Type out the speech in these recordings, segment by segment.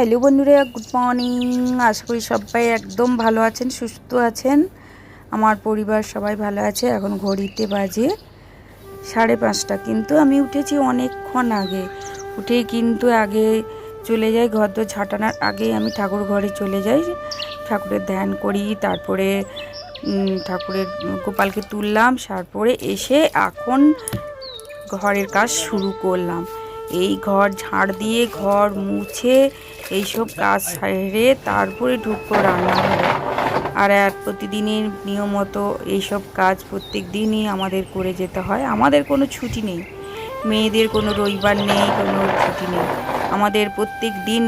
Hello বন্ধুরা, good morning. আশা করি সবাই একদম ভালো আছেন, সুস্থ আছেন। আমার পরিবার সবাই ভালো আছে। এখন ঘড়িতে বাজে সাড়ে পাঁচটা। কিন্তু আমি উঠেছি অনেকক্ষণ আগে। উঠে কিন্তু আগে চলে যাই, ঘর দোর ঝাঁটানোর আগে আমি ঠাকুর ঘরে চলে যাই। ঠাকুরের ধ্যান করি, তারপরে ঠাকুরের গোপালকে তুললাম তারপরে এসে এখন ঘরের কাজ শুরু করলাম। এই ঘর ঝাড় দিয়ে ঘর মুছে এইসব কাজ সেরে তারপরে ঢুকবো রান্নাঘরে। আর প্রতিদিনের নিয়মত এইসব কাজ প্রত্যেক দিনই আমাদের করে যেতে হয়। আমাদের কোনো ছুটি নেই। মেয়েদের কোনো রবিবার নেই, কোনো ছুটি নেই। আমাদের প্রত্যেক দিন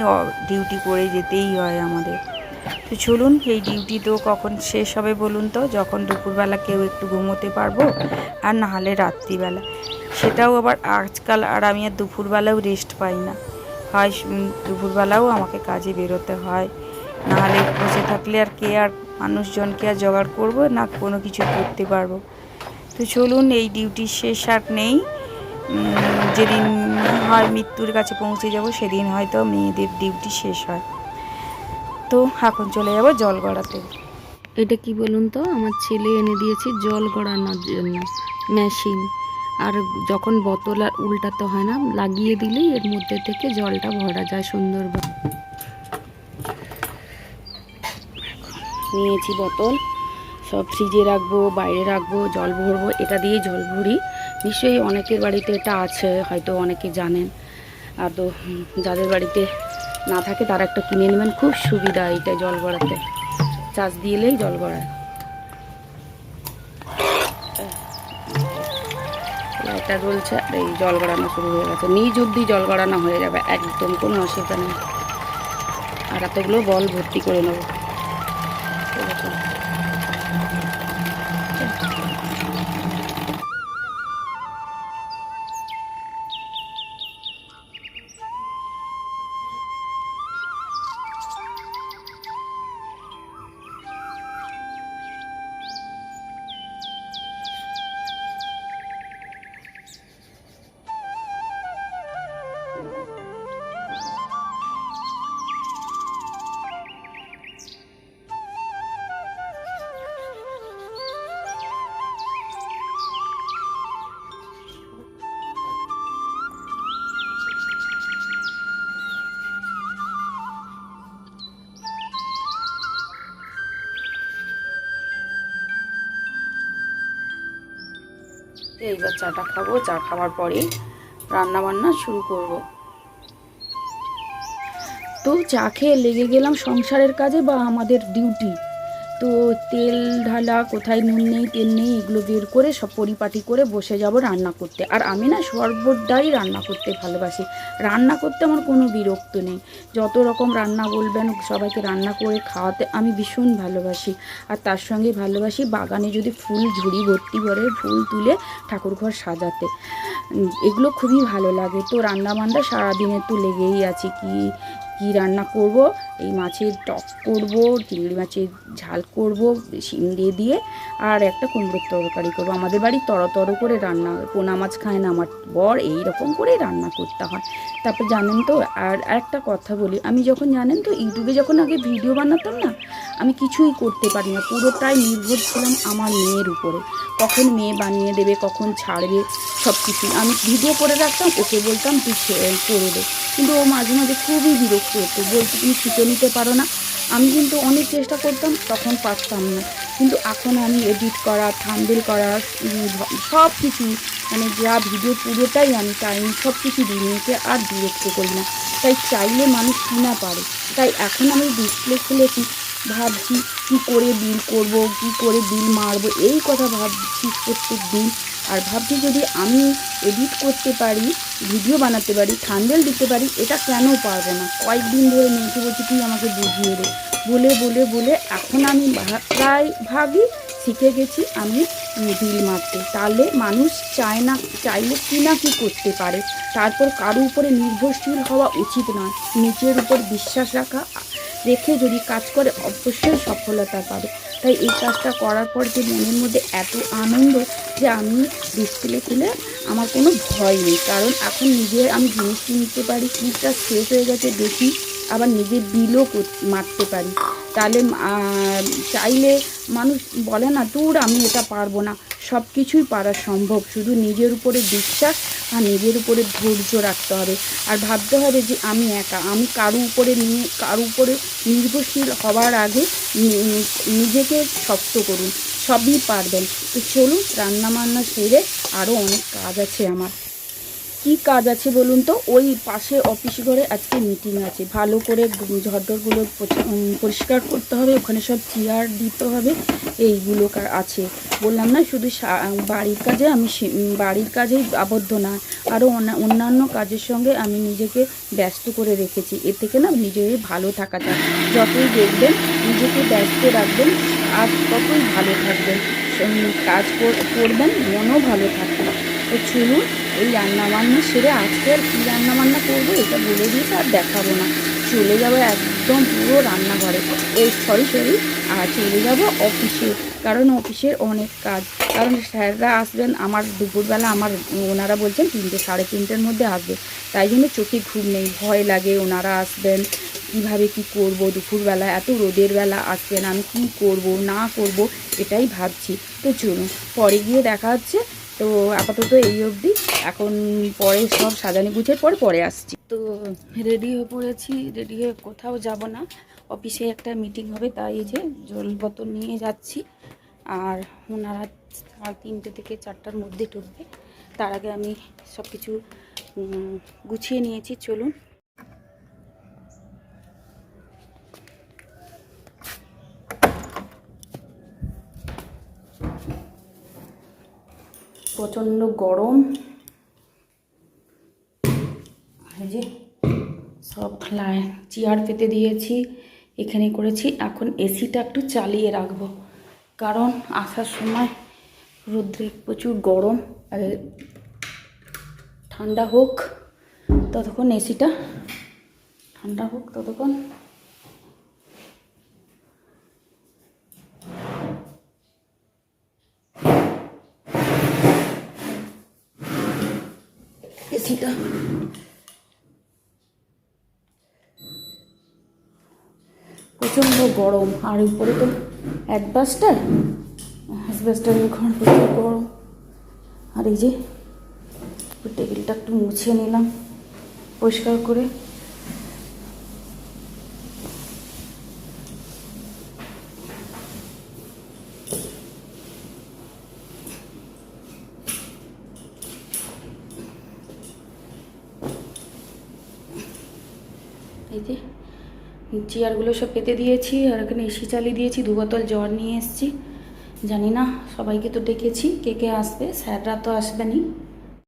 ডিউটি করে যেতেই হয় আমাদের। তো চলুন, এই ডিউটি তো কখন শেষ হবে বলুন তো? যখন দুপুরবেলা কেউ একটু ঘুমোতে পারব, আর না হলে রাত্রিবেলা। সেটাও আবার আজকাল আর আমি আর দুপুরবেলাও রেস্ট পাই না। হয় দুপুরবেলাও আমাকে কাজে বেরোতে হয়। নাহলে বসে থাকলে আর কে আর মানুষজনকে আর জোগাড় করব, না কোনো কিছু করতে পারব। তো চলুন, এই ডিউটি শেষ আর নেই। যেদিন হয় মৃত্যুর কাছে পৌঁছে যাব, সেদিন হয়তো মেয়েদের ডিউটি শেষ হয়। তো এখন চলে যাব জল গড়াতে। এটা কি বলুন তো? আমার ছেলে এনে দিয়েছে জল গড়ানোর জন্য মেশিন আর যখন বোতল আর উল্টাতে হয় না, লাগিয়ে দিলেই এর মধ্যে থেকে জলটা ভরা যায় সুন্দরভাবে নিয়েছি বোতল, সব ফ্রিজে রাখব, বাইরে রাখব, জল ভরবো, এটা দিয়ে জল ভরি। নিশ্চয়ই অনেকের বাড়িতে এটা আছে, হয়তো অনেকে জানেন। আর তো যাদের বাড়িতে না থাকে, তারা একটা কিনে নেবেন, খুব সুবিধা এটা জল গড়াতে। চার্জ দিলেই জল গড়ায়। লাইটার জ্বলছে আর এই জল গড়ানো শুরু হয়ে গেছে। নিজ অব্দি জল গড়ানো হয়ে যাবে, একদম কোনো অসুবিধা নেই। আর এতগুলো বল ভর্তি করে নেব। এইবার চাটা খাব, চা খাওয়ার পরে রান্না বান্না শুরু করব। তো চা খেয়ে লেগে গেলাম সংসারের কাজে বা আমাদের ডিউটি তো তেল ঢালা, কোথায় নুন নেই, তেল নেই, এগুলো বের করে সব পরিপাটি করে বসে যাব রান্না করতে। আর আমি না সর্বদাই রান্না করতে ভালোবাসি। রান্না করতে আমার কোনো বিরক্ত নেই। যত রকম রান্না বলবেন, সবাইকে রান্না করে খাওয়াতে আমি ভীষণ ভালোবাসি। আর তার সঙ্গে ভালোবাসি বাগানে যদি ফুল ঝুড়ি ভর্তি করে ফুল তুলে ঠাকুরঘর সাজাতে। এগুলো খুবই ভালো লাগে। তো রান্না বান্না সারাদিনে তো লেগেই আছে। কি কি রান্না করব? এই মাছের টক করব, চিংড়ি মাছের ঝাল করব, শিম দিয়ে দিয়ে, আর একটা কুমড়োর তরকারি করব। আমাদের বাড়ি তর তর করে রান্না, পোনা মাছ খায় না, আমার বর এই রকম করে রান্না করতে হয়। তারপর জানেন তো, আর একটা কথা বলি, আমি যখন জানেন তো, ইউটিউবে যখন আগে ভিডিও বানাতাম না আমি কিছুই করতে পারি না। পুরোটাই নির্ভর ছিলাম আমার মেয়ের উপরে। কখন মেয়ে বানিয়ে দেবে, কখন ছাড়বে সব কিছু আমি ভিডিও করে রাখতাম, ওকে বলতাম, তুই করে দে। কিন্তু ও মাঝে মাঝে খুবই বিরক্ত হতো, বলতো, তুমি শিখে নিতে পারো না। আমি কিন্তু অনেক চেষ্টা করতাম, তখন পারতাম না। কিন্তু এখন আমি এডিট করা, থাম্বেল করা সব কিছু মানে যা ভিডিও পুরোটাই আমি টাইম সব কিছু দিয়ে নিয়েছে আর বিরক্ত করি না। তাই চাইলে মানুষ কি না পারে। তাই এখন আমি ডিসপ্লে খুলেছি ভাবছি কি করে বিল করব, কি করে বিল মারবো, এই কথা ভাবছি প্রত্যেক দিন। আর ভাবছি যদি আমি এডিট করতে পারি, ভিডিও বানাতে পারি থান্ডেল দিতে পারি, এটা কেন পারব না? কয়েকদিন ধরে মেয়েকে বলছি, তুই আমাকে বুঝিয়ে দে। বলে বলে বলে এখন আমি প্রায় ভাগই শিখে গেছি আমি বিল মারতে। তাহলে মানুষ চায় না, চাইলে কি না কি করতে পারে? তারপর কারও উপরে নির্ভরশীল হওয়া উচিত নয়। নিজের উপর বিশ্বাস রাখা রেখে যদি কাজ করে, অবশ্যই সফলতা পাবে। তাই এই কাজটা করার পর যে মনের মধ্যে এত আনন্দ যে আমি ডিসপ্লে খুলে আমার কোনো ভয় নেই। কারণ এখন নিজে আমি জিনিস কিনতে পারি কীটা শেষ হয়ে গেছে, দেখি আবার নিজের বিলও মারতে পারি। তাহলে চাইলে মানুষ বলে না দূর আমি এটা পারব না। সব কিছুই পারা সম্ভব। শুধু নিজের উপরে বিশ্বাস আর নিজের উপরে ধৈর্য রাখতে হবে। আর ভাবতে হবে যে আমি একা। আমি কারও উপরে নিয়ে কারও উপরে নির্ভরশীল হওয়ার আগে নিজেকে শক্ত করুন। সবই পারবেন। তো চলুন রান্না বান্না সেরে আরও অনেক কাজ আছে আমার। কি কাজ আছে বলুন তো? ওই পাশে অফিস ঘরে আজকে মিটিং আছে। ভালো করে উম, পরিষ্কার করতে হবে ওখানে সব চেয়ার দিতে হবে এইগুলো আছে। বললাম না শুধু বাড়ির কাজে আমি বাড়ির কাজেই আবদ্ধ না আরও অন্যান্য কাজের সঙ্গে আমি নিজেকে ব্যস্ত করে রেখেছি। এ থেকে না নিজেরই ভালো থাকা যায়। যতই দেখবেন নিজেকে ব্যস্ত রাখবেন আর ততই ভালো থাকবেন। কাজ কর- করবেন মনও ভালো থাকবে। তো চলুন এই রান্নাবান্না সেরে আজকে আর কী রান্নাবান্না করব এটা বলে দিয়েছে আর দেখাবো না। চলে যাব একদম পুরো রান্নাঘরে। এই সরি সরি, আর চলে যাব অফিসে, কারণ অফিসের অনেক কাজ। কারণ স্যাররা আসবেন, আমার দুপুরবেলা আমার ওনারা বলছেন তিনটে, সাড়ে তিনটের মধ্যে আসবে। তাই জন্য চোখে ঘুম নেই, ভয় লাগে ওনারা আসবেন, কীভাবে কি করব দুপুরবেলা, এত রোদের বেলা আসবেন, আমি কি করব, না করব, এটাই ভাবছি। তো চলুন, পরে গিয়ে দেখা হচ্ছে। তো আপাতত এই অবধি। এখন পরে সব সাজানি গুছের পর পরে আসছি। তো রেডি হয়ে পড়েছি রেডি হয়ে কোথাও যাব না। অফিসে একটা মিটিং হবে, তাই যে জল বোতল নিয়ে যাচ্ছি। আর ওনারা তিনটে থেকে চারটার মধ্যে ঢুকবে। তার আগে আমি সব কিছু গুছিয়ে নিয়েছি, চলুন। প্রচণ্ড গরম এই যে সব লাই চেয়ার পেতে দিয়েছি, এখানে করেছি। এখন এসিটা একটু চালিয়ে রাখব। কারণ আসার সময় রোদ্রে প্রচুর গরম, আর ঠান্ডা হোক, ততক্ষণ এসিটা ঠান্ডা হোক, ততক্ষণ এসিটা প্রচণ্ড গরম। আর উপরে তো অ্যাডবাস্টার অ্যাডবাস্টার ঘর প্রচুর গরম। আর এই যে টেবিলটা একটু মুছিয়ে নিলাম, পরিষ্কার করে এই যে চেয়ারগুলো সব পেতে দিয়েছি আর এখানে এসি চালিয়ে দিয়েছি, দু বোতল জ্বর নিয়ে এসেছি। জানি না, সবাইকে তো ডেকেছি, কে কে আসবে? স্যাররা তো আসবেনি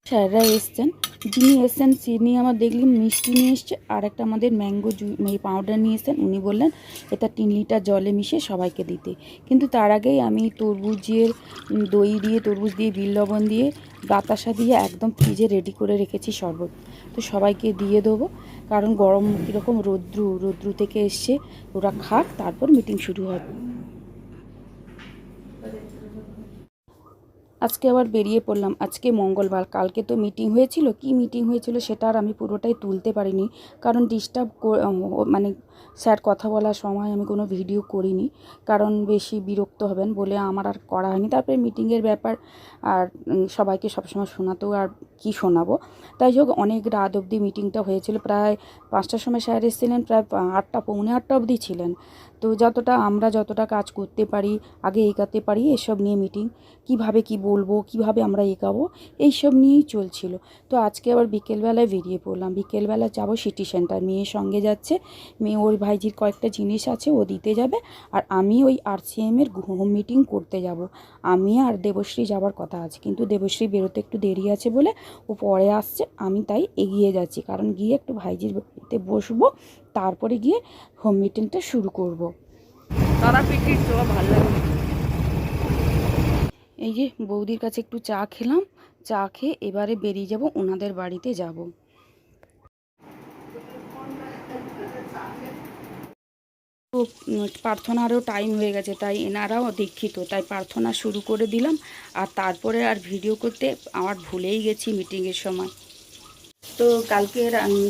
স্যাররা এসছেন। যিনি এসছেন তিনি আমার দেখলাম মিষ্টি নিয়ে এসছে। আর একটা আমাদের ম্যাঙ্গো জু পাউডার নিয়ে এসছেন। উনি বললেন এটা তিন লিটার জলে মিশিয়ে সবাইকে দিতে। কিন্তু তার আগেই আমি তরমুজের উম, দই দিয়ে তরমুজ দিয়ে বিল লবণ দিয়ে বাতাসা দিয়ে একদম ফ্রিজে রেডি করে রেখেছি শরবত। তো সবাইকে দিয়ে দেবো। কারণ গরম কীরকম রৌদ্রু রৌদ্রু থেকে এসছে। ওরা খাক তারপর মিটিং শুরু হবে। আজকে আবার বেরিয়ে পড়লাম। আজকে মঙ্গলবার। কালকে তো মিটিং হয়েছিল। কি মিটিং হয়েছিল সেটা আর আমি পুরোটাই তুলতে পারিনি। কারণ ডিস্টার্ব মানে স্যার কথা বলার সময় আমি কোনো ভিডিও করিনি। কারণ বেশি বিরক্ত হবেন বলে আমার আর করা হয়নি। তারপরে মিটিংয়ের ব্যাপার আর সবাইকে সবসময় শোনাতেও আর কি শোনাবো? তাই হোক, অনেক রাত অবধি মিটিংটা হয়েছিল। প্রায় পাঁচটার সময় স্যার এসেছিলেন। প্রায় আটটা, পৌনে আটটা অবধি ছিলেন। তো যতটা আমরা যতটা কাজ করতে পারি, আগে এগাতে পারি, এসব নিয়ে মিটিং কীভাবে কি বলব, কীভাবে আমরা এগাবো, এইসব নিয়েই চলছিল। তো আজকে আবার বিকেলবেলায় বেরিয়ে পড়লাম। বিকেলবেলা যাব সিটি সেন্টার মেয়ের সঙ্গে যাচ্ছে। মেয়ে ওর ভাইজির কয়েকটা জিনিস আছে, ও দিতে যাবে। আর আমি ওই আরসিএমের হোম মিটিং করতে যাব। আমি আর দেবশ্রী যাওয়ার কথা আছে। কিন্তু দেবশ্রী বেরোতে একটু দেরি আছে বলে ও পরে আসছে। আমি তাই এগিয়ে যাচ্ছি। কারণ গিয়ে একটু ভাইজির বসবো তারপরে গিয়ে হোম মিটিংটা শুরু করব। তারাপীঠের চোখা ভালো লাগে। এই যে বৌদির কাছে একটু চা খেলাম চা খেয়ে এবারে বেরিয়ে যাব ওনাদের বাড়িতে যাব। তো প্রার্থনারও টাইম হয়ে গেছে তাই এনারাও দীক্ষিত তাই প্রার্থনা শুরু করে দিলাম। আর তারপরে আর ভিডিও করতে আমার ভুলেই গেছি মিটিংয়ের সময়। তো কালকে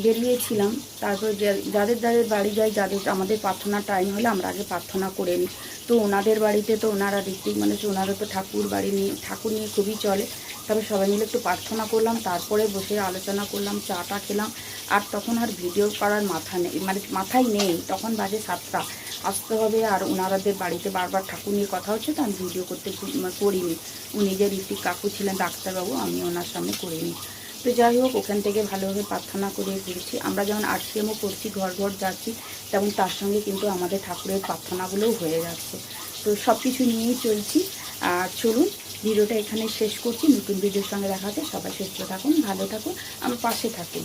বেরিয়েছিলাম। তারপর যাদের যাদের বাড়ি যাই যাদের আমাদের প্রার্থনা টাইম হলে আমরা আগে প্রার্থনা করে নিই। তো ওনাদের বাড়িতে তো ওনারা ঋত্বিক মানুষ ওনারা তো ঠাকুর বাড়ি নিয়ে, ঠাকুর নিয়ে খুবই চলে। তবে সবাই মিলে একটু প্রার্থনা করলাম, তারপরে বসে আলোচনা করলাম চাটা খেলাম। আর তখন আর ভিডিও করার মাথা নেই মানে মাথায় নেই। তখন বাজে সাতটা। আসতে হবে আর ওনারাদের বাড়িতে বারবার ঠাকুর নিয়ে কথা হচ্ছে, তো আমি ভিডিও করতে মানে করিনি। উনি যে ঋত্বিক কাকু ছিলেন, ডাক্তারবাবু, আমি ওনার সামনে করিনি তো যাই হোক, ওখান থেকে ভালোভাবে প্রার্থনা করে ঘুরছি আমরা যেমন আরসিএমও করছি, ঘর ঘর যাচ্ছি, তেমন তার সঙ্গে কিন্তু আমাদের ঠাকুরের প্রার্থনাগুলোও হয়ে যাচ্ছে। তো সব কিছু নিয়েই চলছি। আর চলুন, ভিডিওটা এখানে শেষ করছি। নতুন ভিডিওর সঙ্গে দেখাতে সবাই সুস্থ থাকুন, ভালো থাকুন, আমার পাশে থাকুন।